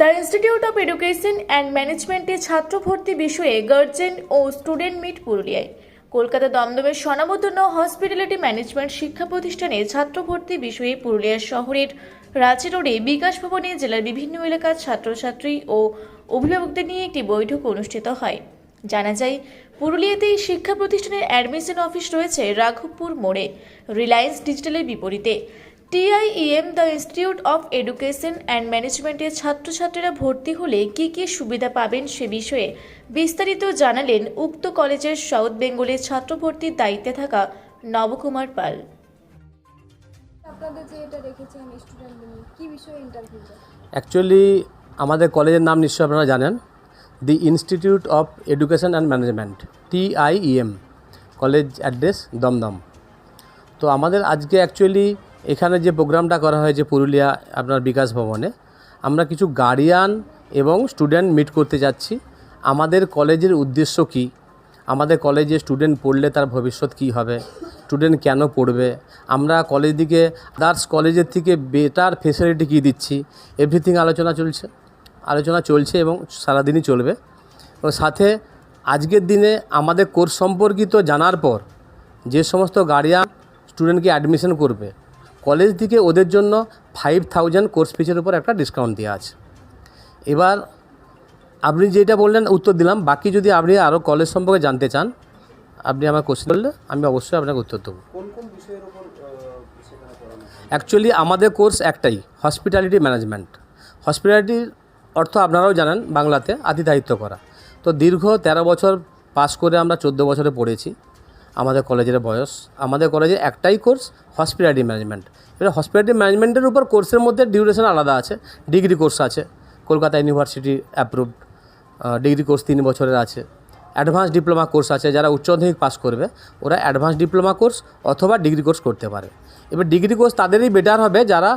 The institute of education and ম্যানেজমেন্টে ছাত্র ভর্তি বিষয়ে গার্জেন ও স্টুডেন্ট মিট পুরুলিয়ায়। কলকাতা দমদমের স্বনামধন্য হসপিটালিটি ম্যানেজমেন্ট শিক্ষা প্রতিষ্ঠানে ছাত্র ভর্তি বিষয়ে পুরুলিয়া শহরের রাঁচি রোডে বিকাশ ভবনে জেলার বিভিন্ন এলাকার ছাত্রছাত্রী ও অভিভাবকদের নিয়ে একটি বৈঠক অনুষ্ঠিত হয়। জানা যায়, পুরুলিয়াতে এই শিক্ষা প্রতিষ্ঠানের অ্যাডমিশন অফিস রয়েছে রাঘবপুর মোড়ে, রিলায়েন্স ডিজিটালের বিপরীতে। TIEM the institute of education and ম্যানেজমেন্টের ছাত্রছাত্রীরা ভর্তি হলে কি কি সুবিধা পাবেন সে বিষয়ে বিস্তারিত জানালেন উক্ত কলেজের সাউথ বেঙ্গলের ছাত্র ভর্তির দায়িত্বে থাকা নবকুমার পাল। আপনাদের যে এটা রেখেছেন স্টুডেন্ট কি বিষয়ে অ্যাকচুয়ালি আমাদের কলেজের নাম নিশ্চয়ই আপনারা জানেন। The institute of education and management TIEM college address Dum Dum তো আমাদের আজকে অ্যাকচুয়ালি এখানে যে প্রোগ্রামটা করা হয়েছে পুরুলিয়া আপনার বিকাশ ভবনে, আমরা কিছু গার্ডিয়ান এবং স্টুডেন্ট মিট করতে যাচ্ছি। আমাদের কলেজের উদ্দেশ্য কী? আমাদের কলেজে স্টুডেন্ট পড়লে তার ভবিষ্যৎ কী হবে? স্টুডেন্ট কেন পড়বে? আমরা কলেজ দিকে আদার্স কলেজের থেকে বেটার ফেসিলিটি কী দিচ্ছি? এভরিথিং আলোচনা চলছে আলোচনা চলছে এবং সারাদিনই চলবে। এবং সাথে আজকের দিনে আমাদের কোর্স সম্পর্কিত জানার পর যে সমস্ত গার্ডিয়ান স্টুডেন্টকে অ্যাডমিশন করবে কলেজ থেকে ওদের জন্য ফাইভ থাউজেন্ড কোর্স ফিসের উপর একটা ডিসকাউন্ট দেওয়া আছে। এবার আপনি যেটা বললেন উত্তর দিলাম। বাকি যদি আপনি আরও কলেজ সম্পর্কে জানতে চান আপনি আমার কোশ্চেন করলে আমি অবশ্যই আপনাকে উত্তর দেবো। অ্যাকচুয়ালি আমাদের কোর্স একটাই হসপিটালিটি ম্যানেজমেন্ট হসপিটালিটির অর্থ আপনারাও জানেন বাংলাতে আতিথায়িত্ব করা। তো দীর্ঘ ১৩ বছর পাস করে আমরা চোদ্দ বছরে পড়েছি। আমাদের কলেজের বয়স। আমাদের কলেজে একটাই কোর্স হসপিটালিটি ম্যানেজমেন্ট এবার হসপিটালিটি ম্যানেজমেন্টের উপর কোর্সের মধ্যে ডিউরেশন আলাদা আছে। ডিগ্রি কোর্স আছে। Kolkata university approved degree course তিন বছরের আছে। অ্যাডভান্স ডিপ্লোমা কোর্স আছে, যারা উচ্চ মাধ্যমিক পাস করবে, ওরা অ্যাডভান্স ডিপ্লোমা কোর্স অথবা ডিগ্রি কোর্স করতে পারে। এবার ডিগ্রি কোর্স তাদেরই বেটার হবে যারা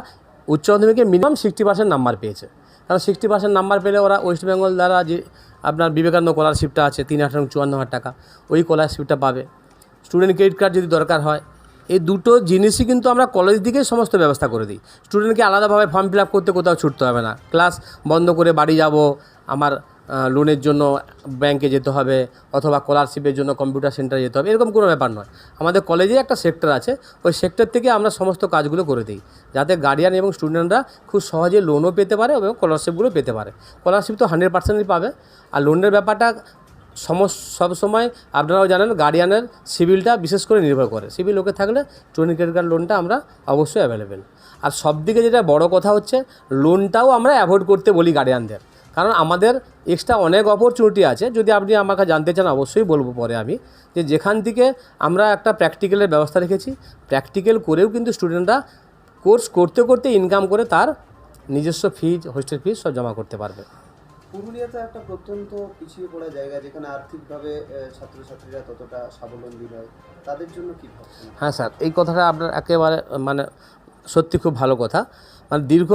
উচ্চ মাধ্যমিকে মিনিমাম সিক্সটি পার্সেন্ট নাম্বার পেয়েছে। কারণ সিক্সটি পার্সেন্ট নাম্বার পেলে ওরা ওয়েস্ট বেঙ্গল দ্বারা যে আপনার বিবেকানন্দ স্কলারশিপটা আছে, তিন আঠারো চুয়ান্ন হাজার টাকা, ওই স্কলারশিপটা পাবে। স্টুডেন্ট ক্রেডিট কার্ড যদি দরকার হয়, এই দুটো জিনিসই কিন্তু আমরা কলেজ দিকেই সমস্ত ব্যবস্থা করে দিই। স্টুডেন্টকে আলাদাভাবে ফর্ম ফিল আপ করতে কোথাও ছুটতে হবে না। ক্লাস বন্ধ করে বাড়ি যাব, আমার লোনের জন্য ব্যাংকে যেতে হবে, অথবা স্কলারশিপের জন্য কম্পিউটার সেন্টারে যেতে হবে, এরকম কোনো ব্যাপার নয়। আমাদের কলেজে একটা সেক্টর আছে, ওই সেক্টর থেকে আমরা সমস্ত কাজগুলো করে দিই, যাতে গার্ডিয়ান এবং স্টুডেন্টরা খুব সহজে লোনও পেতে পারে এবং স্কলারশিপগুলো পেতে পারে। স্কলারশিপ তো হান্ড্রেড পার্সেন্টই পাবে, আর লোনের ব্যাপারটা সমস সবসময় আপনারাও জানেন গার্ডিয়ানের সিভিলটা বিশেষ করে নির্ভর করে। সিভিল ওকে থাকলে স্টুডেন্ট ক্রেডিট কার্ড লোনটা আমরা অবশ্যই অ্যাভেলেবেল আর সব দিকে যেটা বড় কথা হচ্ছে লোনটাও আমরা অ্যাভয়েড করতে বলি গার্ডিয়ানদের কারণ আমাদের এক্সট্রা অনেক অপরচুনিটি আছে। যদি আপনি আমাকে জানতে চান, অবশ্যই বলব পরে আমি যে যেখান থেকে আমরা একটা প্র্যাকটিক্যালের ব্যবস্থা রেখেছি। প্র্যাকটিক্যাল করেও কিন্তু স্টুডেন্টরা কোর্স করতে করতে ইনকাম করে তার নিজস্ব ফিজ হোস্টেল ফিজ সব জমা করতে পারবে। পুরুলিয়া তো একটা প্রত্যন্ত পিছিয়ে পড়া জায়গা যেখানে আর্থিকভাবে ছাত্রছাত্রীরা ততটা স্বাবলম্বী নয়, তাদের জন্য কি হ্যাঁ স্যার, এই কথাটা আপনার একেবারে মানে সত্যি খুব ভালো কথা। মানে দীর্ঘ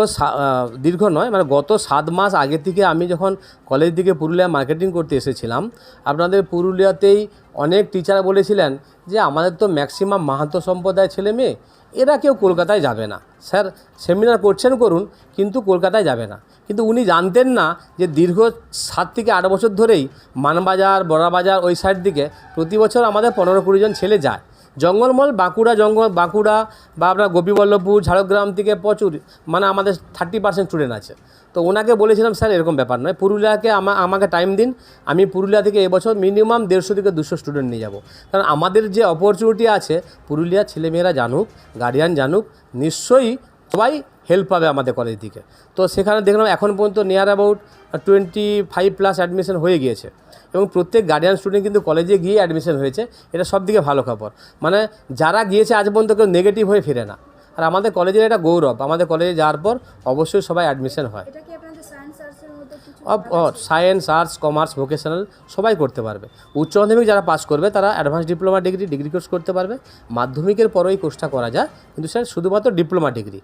দীর্ঘ নয় মানে গত সাত মাস আগে থেকে আমি যখন কলেজ দিকে পুরুলিয়া মার্কেটিং করতে এসেছিলাম, আপনাদের পুরুলিয়াতেই অনেক টিচার বলেছিলেন যে, আমাদের তো ম্যাক্সিমাম মাহাতো সম্প্রদায়ের ছেলে মেয়ে এরা কেউ কলকাতায় যাবে না। স্যার সেমিনার করছেন করুন, কিন্তু কলকাতায় যাবে না। কিন্তু উনি জানতেন না যে দীর্ঘ সাত থেকে আট বছর ধরেই মানবাজার, বড়াবাজার ওই সাইড দিকে প্রতি বছর আমাদের পনেরো কুড়ি জন ছেলে যায়। জঙ্গলমল বাঁকুড়া জঙ্গল, বাঁকুড়া বা আপনার গোপীবল্লভপুর, ঝাড়গ্রাম থেকে প্রচুর মানে আমাদের থার্টি পার্সেন্ট স্টুডেন্ট আছে। তো ওনাকে বলেছিলাম, স্যার, এরকম ব্যাপার নয়। পুরুলিয়াকে আমা, আমাকে টাইম দিন। আমি পুরুলিয়া থেকে এবছর মিনিমাম দেড়শো থেকে দুশো স্টুডেন্ট নিয়ে যাব। কারণ আমাদের যে অপরচুনিটি আছে, পুরুলিয়ার ছেলেমেয়েরা জানুক গার্ডিয়ান জানুক, নিশ্চয়ই সবাই হেল্প পাবে আমাদের কলেজ দিকে। তো সেখানে দেখলাম, এখন পর্যন্ত near about twenty five plus admission হয়ে গিয়েছে। এবং প্রত্যেক গার্ডিয়ান স্টুডেন্ট কিন্তু কলেজে গিয়ে অ্যাডমিশন হয়েছে। এটা সব দিকে ভালো খবর। মানে যারা গিয়েছে আজ পর্যন্ত কেউ নেগেটিভ হয়ে ফিরে না। আর আমাদের কলেজের এটা গৌরব আমাদের কলেজে যাওয়ার পর অবশ্যই সবাই অ্যাডমিশন হয়। এটা কি সায়েন্স আর্টস কমার্স ভোকেশনাল সবাই করতে পারবে। উচ্চ মাধ্যমিক যারা পাস করবে তারা advance diploma degree degree course করতে পারবে। মাধ্যমিকের পরেই কোর্সটা করা যায়। কিন্তু স্যার শুধুমাত্র ডিপ্লোমা ডিগ্রি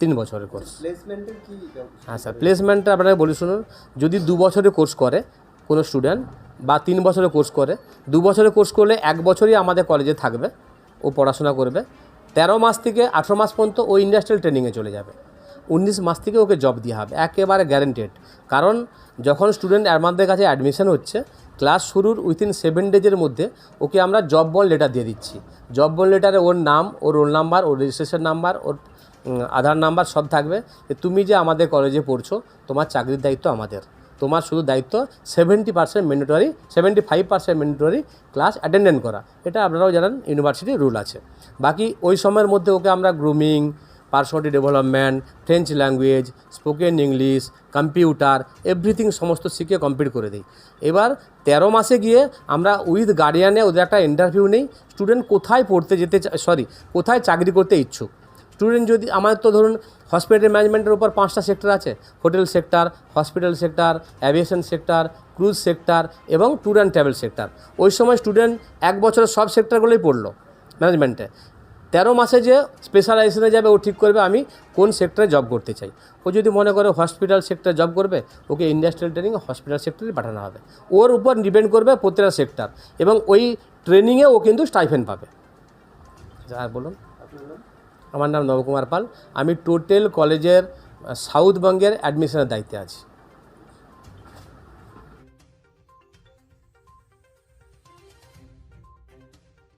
তিন বছরের কোর্স প্লেসমেন্টের কি হ্যাঁ স্যার প্লেসমেন্টটা আপনাকে বলি শুনুন। যদি দু বছরের কোর্স করে কোনো স্টুডেন্ট বা তিন বছরের কোর্স করে, দু বছরের কোর্স করলে এক বছরই আমাদের কলেজে থাকবে ও পড়াশোনা করবে। তেরো মাস থেকে আঠেরো মাস পর্যন্ত ও ইন্ডাস্ট্রিয়াল ট্রেনিংয়ে চলে যাবে। উনিশ মাস থেকে ওকে জব দেওয়া হবে, একেবারে গ্যারেন্টেড কারণ যখন স্টুডেন্ট আমাদের কাছে অ্যাডমিশন হচ্ছে ক্লাস শুরুর উইথিন সেভেন ডেজের মধ্যে ওকে আমরা জব বল লেটার দিয়ে দিচ্ছি। জব বল লেটারে ওর নাম, ওর রোল নাম্বার ওর রেজিস্ট্রেশন নাম্বার ওর আধার নাম্বার সব থাকবে। তুমি যে আমাদের কলেজে পড়ছো, তোমার চাকরির দায়িত্ব আমাদের। তোমার শুধু দায়িত্ব seventy percent mandatory seventy five percent mandatory class attendant করা। এটা আপনারাও জানেন ইউনিভার্সিটির রুল আছে। বাকি ওই সময়ের মধ্যে ওকে আমরা grooming personality development French language spoken English computer everything সমস্ত শিখে কমপ্লিট করে দিই। এবার তেরো মাসে গিয়ে আমরা উইথ গার্ডিয়ানে ওদের একটা ইন্টারভিউ নেই। স্টুডেন্ট কোথায় পড়তে যেতে সরি কোথায় চাকরি করতে ইচ্ছুক? স্টুডেন্ট যদি, আমাদের তো ধরুন হসপিটাল ম্যানেজমেন্টের উপর পাঁচটা সেক্টর আছে। Hotel sector hospital sector aviation sector cruise sector এবং ট্যুর অ্যান্ড ট্রাভেল সেক্টর ওই সময় স্টুডেন্ট এক বছরের সব সেক্টরগুলোই পড়ল ম্যানেজমেন্টে তেরো মাসে যে স্পেশালাইজেশনে যাবে, ও ঠিক করবে আমি কোন সেক্টরে জব করতে চাই। ও যদি মনে করে হসপিটাল সেক্টরে জব করবে, ওকে ইন্ডাস্ট্রিয়াল ট্রেনিং হসপিটাল সেক্টরে পাঠানো হবে। ওর উপর ডিপেন্ড করবে প্রত্যেকটা সেক্টর এবং ওই ট্রেনিংয়ে ও কিন্তু স্টাইফেন পাবে। আর বলুন। আমার নাম নবকুমার পাল। আমি টোটাল কলেজের সাউথবঙ্গের অ্যাডমিশনের দায়িত্বে আছি।